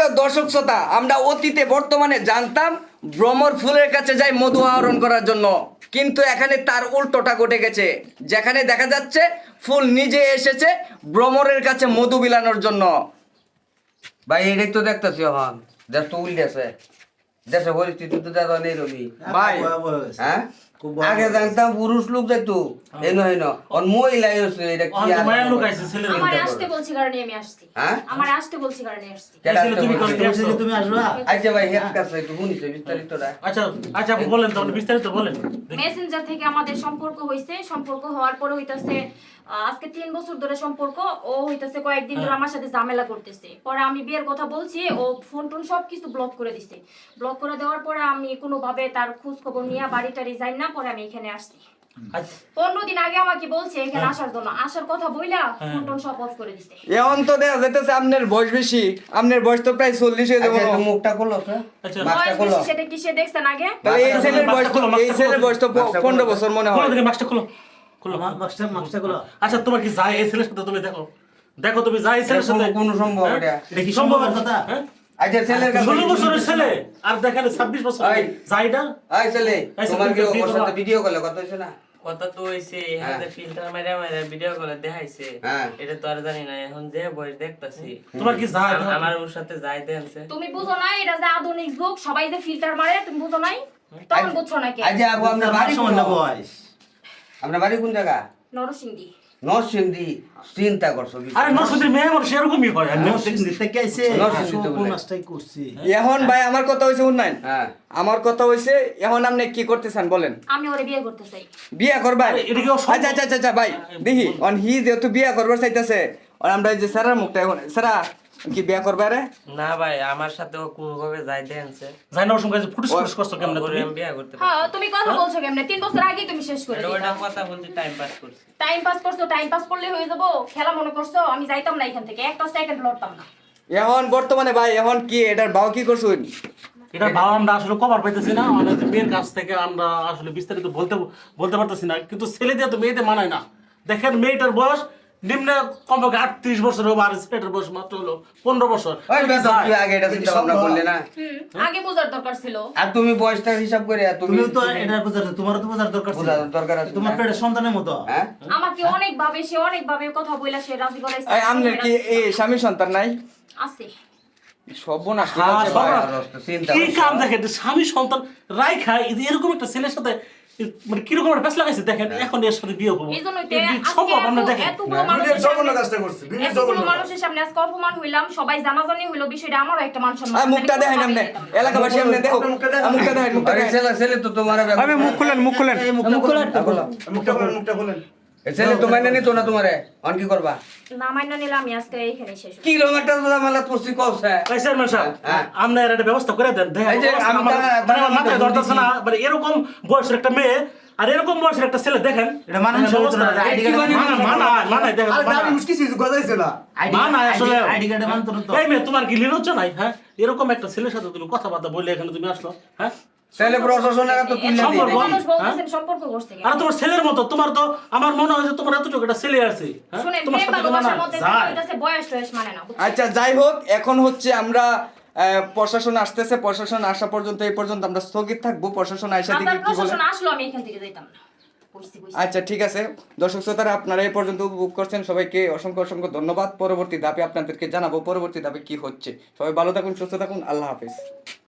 সুপ্রিয় দর্শক শ্রোতা আমরা অতীতে বর্তমানে জানতাম ভ্রমর ফুলের কাছে যাই মধু আহরণ করার জন্য। কিন্তু এখানে তার উল্টোটা ঘটে গেছে যেখানে দেখা যাচ্ছে ফুল নিজে এসেছে ভ্রমরের কাছে মধু বিলানোর জন্য। ভাই এটাই তো দেখতেছি এখন দেশ তো উল্টেছে। দেশে পরিস্থিতি তো দেখা নেই রবি। ভাই হ্যাঁ? আগে জানতাম পুরুষ লোক যাইতো হেন হেন। অন মহিলাই হচ্ছে এটা কি আর- মায়ের লোক আইছে ছেলে আমার আসতে বলছি কারণে আমি আসছি। হ্যাঁ? আমার আসতে বলছি কারণে আসছি। ছেলে তুমি কষ্ট? করছ। তুমি আসবা? আচ্ছা ভাই হেড কাছে একটু শুনিছে বিস্তারিতটা আচ্ছা আচ্ছা বলেন তাহলে বিস্তারিত বলেন। মেসেঞ্জার থেকে আমাদের সম্পর্ক হয়েছে সম্পর্ক হওয়ার পরে হইতাছে আজকে তিন বছর ধরে সম্পর্ক। ও হইতাছে কয়েকদিন ধরে আমার সাথে ঝামেলা করতেছে। পরে আমি বিয়ের কথা বলছি ও ফোন টোন সবকিছু ব্লক করে দিছে। ব্লক করে দেওয়ার পরে আমি কোনোভাবে তার খোঁজ খবর নিয়ে বাড়ি টাড়ি যাই না। পরে আমি এখানে আসছি। পনেরো দিন আগে আমাকে বলছে এখানে আসার জন্য। আসার কথা বইলা ফোন টোন সব অফ করে দিছে। এখন তো দেখা যাইতেছে আপনার বয়স বেশি। আপনার বয়স তো প্রায় চল্লিশ হয়ে যাব। আচ্ছা মুখটা করল স্যার। আচ্ছা। মাস্কটা বয়স বেশি সেটা কি দেখছেন আগে? এই ছেলের বয়স তো এই ছেলের বয়স তো পনেরো বছর মনে হয়। দেখি খোলো। খোলো মাস্টার মাস্টারগুলো আচ্ছা তোমার কি যায় এই ছেলের সাথে তুমি দেখো? দেখো তুমি যাই ছেলের সাথে? কোন সম্ভব হ্যাঁ? এটা। এটা কি কথা? হ্যাঁ? আচ্ছা ছেলের কাছে ষোলো বছরের ছেলে? আর দেখেন ছাব্বিশ বছর যাই না? এই ছেলে, তোমার কি তুমি ওর সাথে ভিডিও কলে কথা হইছে না? কথা তো হইছে। হাতে ফিল্টার মাইরা মাইরা ভিডিও কলে দেখাইছে। এটা তো আর জানি না এখন যে বয়স দেখতাছি। তোমার কি যায় আমার ওর সাথে যাই দেনছে তুমি বুঝো না এটা যে আধুনিক যুগ সবাই যে ফিল্টার মারে তুমি বুঝো নাই? তখন বুঝছ নাকি আপু আপনার বাড়ি কোন? বয়স। আপনার বাড়ি কোন জায়গা? নরসিংদী। নরসিংদী চিন্তা করছ আরে নরসিংদীর মেয়ে মানুষ এরকমই হয় নরসিংদী থেকে আইছে। সর্বনাশটাই করছি এখন ভাই আমার কথা হইছে উন্নয়ন হ্যাঁ। আমার কথা হইছে এখন আপনি কি করতেছেন বলেন? আমি ওরে বিয়ে করতে চাই। বিয়ে করবার আরে, এটা কি ও সম্ভব? আচ্ছা আচ্ছা আচ্ছা, আচ্ছা ভাই দেখি অন হি যেহেতু বিয়ে করবার চাইতেছে আর আমরা এই যে স্যারের মুখটা এখন স্যারা কি বিয়া করবারে না ভাই আমার সাথে ও কোনোভাবে যাই দেনছে যাই না ওর সঙ্গে ফুটুস ফুটুস করছ কেমন তুমি? আমি বিয়া করতে হ্যাঁ তুমি কথা বলছো কেমনে? তিন বছর আগেই তুমি শেষ করে এটা ওটা কথা বলতে টাইম পাস করছি। টাইম পাস করছ টাইম পাস করলে হয়ে যাব। খেলা মনে করছ আমি যাইতাম না এখান থেকে। একটা সেকেন্ড লড়তাম না। এখন বর্তমানে ভাই এখন কি এটার বাবা কি করছুন এটা ভালো আমরা আসলে কভার পাইতেছি না। আমাদের মেয়ের কাছ থেকে আমরা আসলে বিস্তারিত বলতে বলতে পারতেছি না। কিন্তু ছেলে দিয়ে তো মেয়েদের মানায় না। দেখেন মেয়েটার বয়স নিম্ন কমপক্ষে আটত্রিশ বছর হবে আর বয়স মাত্র হলো পনেরো বছর। আগে এটা চিন্তা ভাবনা করলে না? আগে বোঝার দরকার ছিল। আর তুমি বয়সটা হিসাব করে তুমি তো এটা বোঝার তোমারও তো বোঝার দরকার ছিল। দরকার আছে তোমার সন্তানের মতো। হ্যাঁ? আমাকে অনেক ভাবে সে অনেক ভাবে কথা বইলা সে রাজি করাইছে। এই আপনার কি এই স্বামী সন্তান নাই? আছে। সর্বনাশ কি হ্যাঁ। কাম দেখেন স্বামী সন্তান রাই খায় এরকম একটা ছেলের সাথে মানে কীরকম একটা লাগাইছে দেখেন এখন এর সাথে বিয়ে করব সম্ভব আমরা দেখেন। মানুষের সামনে- আজকে অপমান হইলাম সবাই জানাজানি হইল বিষয়টা আমারও একটা মান সম্মান। মুখটা দেখেন আপনি এলাকাবাসী আপনি দেখো। আয়, মুখটা দেখেন মুখটা দেখেন ছেলে ছেলে তো তোমার মুখ খুলেন মুখ খুলেন। মুখটা খোলা মুখটা বলেন মুখটা বলেন। ছেলে তো মানে নিত না তোমারে অন কি করবা? না মাইনা নিলে আমি আজকে এইখানে শেষ হই। কিলোমিটার তোরা মেলা পড়ছি কওছে সাহেব, হ্যাঁ। আপনি এর একটা ব্যবস্থা করে দেন এই যে আমার- মানে আমার মাথায় দাঁড়া- না মানে এরকম বয়সের একটা মেয়ে আর এরকম বয়সের একটা ছেলে দেখেন। এটা মানায় মানে ব্যবস্থা- না, মানায়, মানায়, মানায়, দেখেন, আরে। আমি মুশকিল গজাইছে না। মানায় আসলে। আইডি কার্ডে মানতো না তো। এই মেয়ে, তোমার কি লিলজ্জ নাই? হ্যাঁ। এরকম একটা ছেলের সাথে তুমি কথাবার্তা বলে এখানে তুমি আসলো হ্যাঁ? ছেলে প্রশাসনের তো তুলে দিবে। মানুষ হ্যাঁ? বলতেছেন সম্পর্ক করছে আর তোমার ছেলের মতো তোমার তো আমার মনে হয় যে তোমার এতটুকু একটা ছেলে আছে হ্যাঁ? শুনেন প্রেম ভালোবাসার মধ্যে। বয়স টয়স মানে না আচ্ছা যাই হোক এখন হচ্ছে আমরা প্রশাসন আসতেছে প্রশাসন আসা পর্যন্ত এই পর্যন্ত আমরা স্থগিত থাকব প্রশাসন আইসা দিকে কি বলে। প্রশাসন আসলো আমি এখান থেকে যাইতাম না। আচ্ছা ঠিক আছে। দর্শক শ্রোতারা আপনারা এই পর্যন্ত উপভোগ করছেন। সবাইকে অসংখ্য অসংখ্য ধন্যবাদ। পরবর্তী ধাপে আপনাদেরকে জানাব পরবর্তী ধাপে কি হচ্ছে। সবাই ভালো থাকুন সুস্থ থাকুন। আল্লাহ হাফেজ।